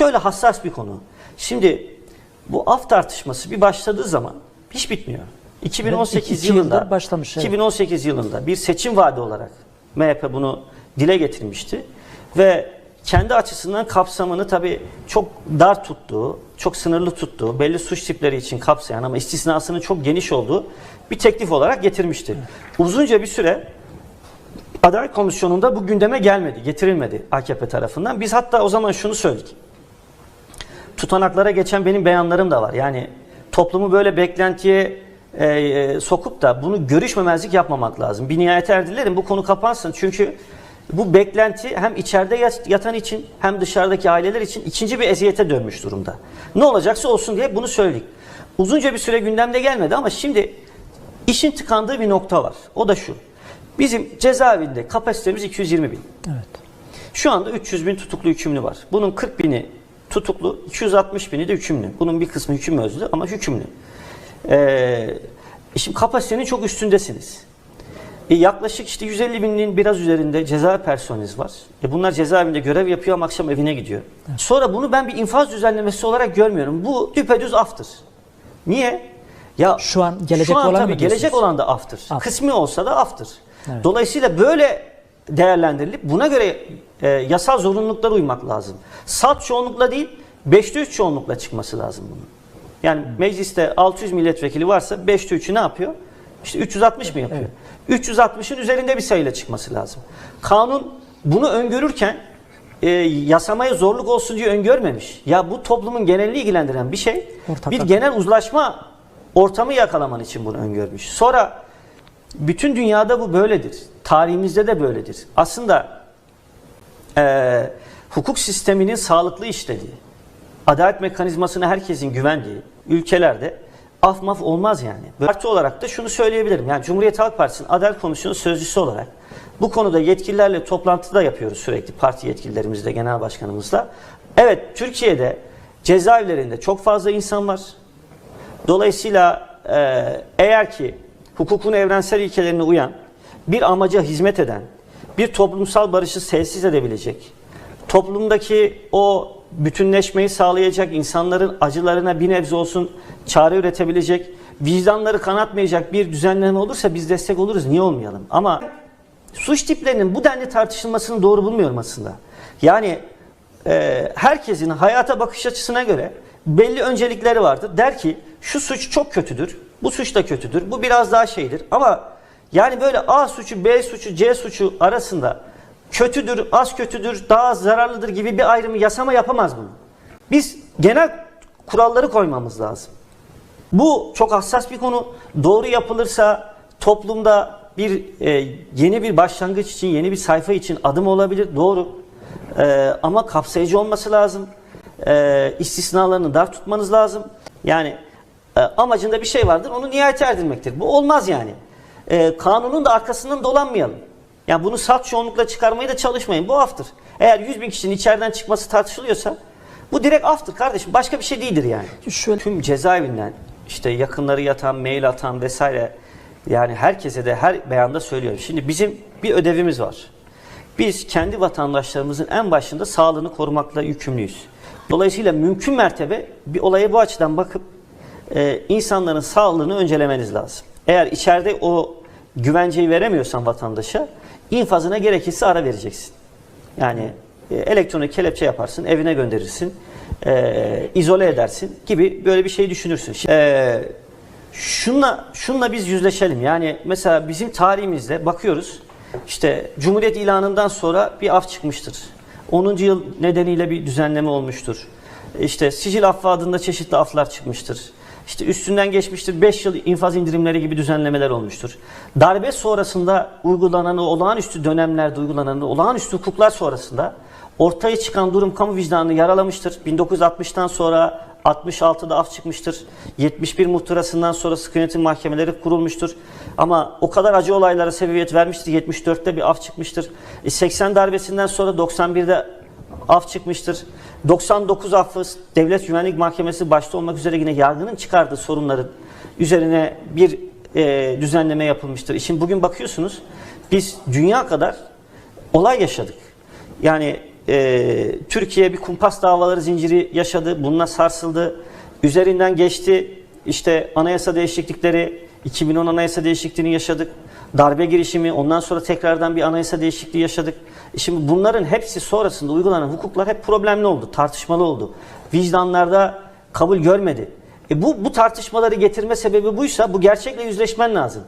şöyle hassas bir konu. Şimdi bu af tartışması bir başladığı zaman hiç bitmiyor. 2018 iki yıldır yılında başlamış, evet. 2018 yılında bir seçim vaadi olarak MHP bunu dile getirmişti ve kendi açısından kapsamını tabii çok dar tuttuğu, çok sınırlı tuttuğu, belli suç tipleri için kapsayan ama istisnasının çok geniş olduğu bir teklif olarak getirmişti. Uzunca bir süre Adalet Komisyonu'nda bu gündeme gelmedi, getirilmedi AKP tarafından. Biz hatta o zaman şunu söyledik. Tutanaklara geçen benim beyanlarım da var. Yani toplumu böyle beklentiye e, e, sokup da bunu görüşmemezlik yapmamak lazım. Bir nihayete erdilerim bu konu kapansın. Çünkü bu beklenti hem içeride yat- yatan için hem dışarıdaki aileler için ikinci bir eziyete dönmüş durumda. Ne olacaksa olsun diye bunu söyledik. Uzunca bir süre gündemde gelmedi ama şimdi işin tıkandığı bir nokta var. O da şu. Bizim cezaevinde kapasitemiz 220 bin. Evet. Şu anda 300 bin tutuklu hükümlü var. Bunun 40 bini tutuklu, 260 bini de hükümlü. Bunun bir kısmı hüküm özlü ama hükümlü. Ee, şimdi kapasitenin çok üstündesiniz. E, yaklaşık işte 150 binin biraz üzerinde ceza personeliniz var. E, bunlar cezaevinde görev yapıyor ama akşam evine gidiyor. Sonra bunu ben bir infaz düzenlemesi olarak görmüyorum. Bu düpedüz aftır. Niye? Ya Şu an gelecek şu an olan tabii mı gelecek olan da aftır. Af. Kısmi olsa da aftır. Evet. Dolayısıyla böyle değerlendirilip buna göre e, yasal zorunluluklara uymak lazım. Salt çoğunlukla değil, 5'te 3 çoğunlukla çıkması lazım bunun. Yani mecliste 600 milletvekili varsa 5'te 3'ü ne yapıyor? İşte 360 mı yapıyor? 360'ın üzerinde bir sayıyla çıkması lazım. Kanun bunu öngörürken e, yasamaya zorluk olsun diye öngörmemiş. Ya bu toplumun genelini ilgilendiren bir şey. Ortak bir genel uzlaşma ortamı yakalaman için bunu öngörmüş. Sonra bütün dünyada bu böyledir. Tarihimizde de böyledir. Aslında eee, hukuk sisteminin sağlıklı işlediği, adalet mekanizmasına herkesin güvendiği ülkelerde af maf olmaz yani. Parti olarak da şunu söyleyebilirim. Yani Cumhuriyet Halk Partisi'nin Adalet Komisyonu sözcüsü olarak bu konuda yetkililerle toplantıda yapıyoruz sürekli parti yetkililerimizle, genel başkanımızla. Evet Türkiye'de cezaevlerinde çok fazla insan var. Dolayısıyla e, eğer ki hukukun evrensel ilkelerine uyan, bir amaca hizmet eden, bir toplumsal barışı tesis edebilecek, toplumdaki o bütünleşmeyi sağlayacak, insanların acılarına bir nebze olsun çare üretebilecek, vicdanları kanatmayacak bir düzenleme olursa biz destek oluruz. Niye olmayalım? Ama suç tiplerinin bu denli tartışılmasını doğru bulmuyorum aslında. Yani e, herkesin hayata bakış açısına göre belli öncelikleri vardır. Der ki şu suç çok kötüdür, bu suç da kötüdür, bu biraz daha şeydir. Ama yani böyle A suçu, B suçu, C suçu arasında kötüdür, az kötüdür, daha zararlıdır gibi bir ayrımı yasama yapamaz bunu. Biz genel kuralları koymamız lazım. Bu çok hassas bir konu. Doğru yapılırsa toplumda bir e, yeni bir başlangıç için, yeni bir sayfa için adım olabilir. Doğru. E, ama kapsayıcı olması lazım. E, istisnalarını dar tutmanız lazım. Yani e, amacında bir şey vardır, onu nihayete erdirmektir. Bu olmaz yani. E, kanunun da arkasından dolanmayalım. Yani bunu salt çoğunlukla çıkarmaya da çalışmayın. Bu aftır. Eğer 100 bin kişinin içeriden çıkması tartışılıyorsa bu direkt aftır kardeşim. Başka bir şey değildir yani Şöyle tüm cezaevinden işte yakınları yatan, mail atan vesaire yani herkese de her beyanda söylüyorum. Şimdi bizim bir ödevimiz var. Biz kendi vatandaşlarımızın en başında sağlığını korumakla yükümlüyüz. Dolayısıyla mümkün mertebe bir olaya bu açıdan bakıp e, insanların sağlığını öncelemeniz lazım. Eğer içeride o güvenceyi veremiyorsan vatandaşa infazına gerekirse ara vereceksin. Yani e, elektronik kelepçe yaparsın, evine gönderirsin, e, izole edersin gibi böyle bir şey düşünürsün. Şi- E, şunla, şunla biz yüzleşelim. Yani mesela bizim tarihimizde bakıyoruz, işte Cumhuriyet ilanından sonra bir af çıkmıştır. 10. yıl nedeniyle bir düzenleme olmuştur. İşte sicil affı adında çeşitli aflar çıkmıştır. İşte üstünden geçmiştir 5 yıl infaz indirimleri gibi düzenlemeler olmuştur. Darbe sonrasında uygulanan o olağanüstü dönemlerde uygulanan o olağanüstü hukuklar sonrasında ortaya çıkan durum kamu vicdanını yaralamıştır. 1960'tan sonra 66'da af çıkmıştır. 71 muhtırasından sonra sıkı yönetim mahkemeleri kurulmuştur. Ama o kadar acı olaylara sebebiyet vermiştir. 74'te bir af çıkmıştır. E 80 darbesinden sonra 91'de af çıkmıştır. 99 affı Devlet Güvenlik Mahkemesi başta olmak üzere yine yargının çıkardığı sorunların üzerine bir e, düzenleme yapılmıştır. İşin bugün bakıyorsunuz biz dünya kadar olay yaşadık. Yani e, Türkiye bir kumpas davaları zinciri yaşadı. Bununla sarsıldı. Üzerinden geçti. İşte anayasa değişiklikleri, 2010 anayasa değişikliğini yaşadık. Darbe girişimi, ondan sonra tekrardan bir anayasa değişikliği yaşadık. E Şimdi bunların hepsi sonrasında uygulanan hukuklar hep problemli oldu, tartışmalı oldu. Vicdanlarda kabul görmedi. E bu, bu tartışmaları getirme sebebi buysa bu gerçekle yüzleşmen lazım.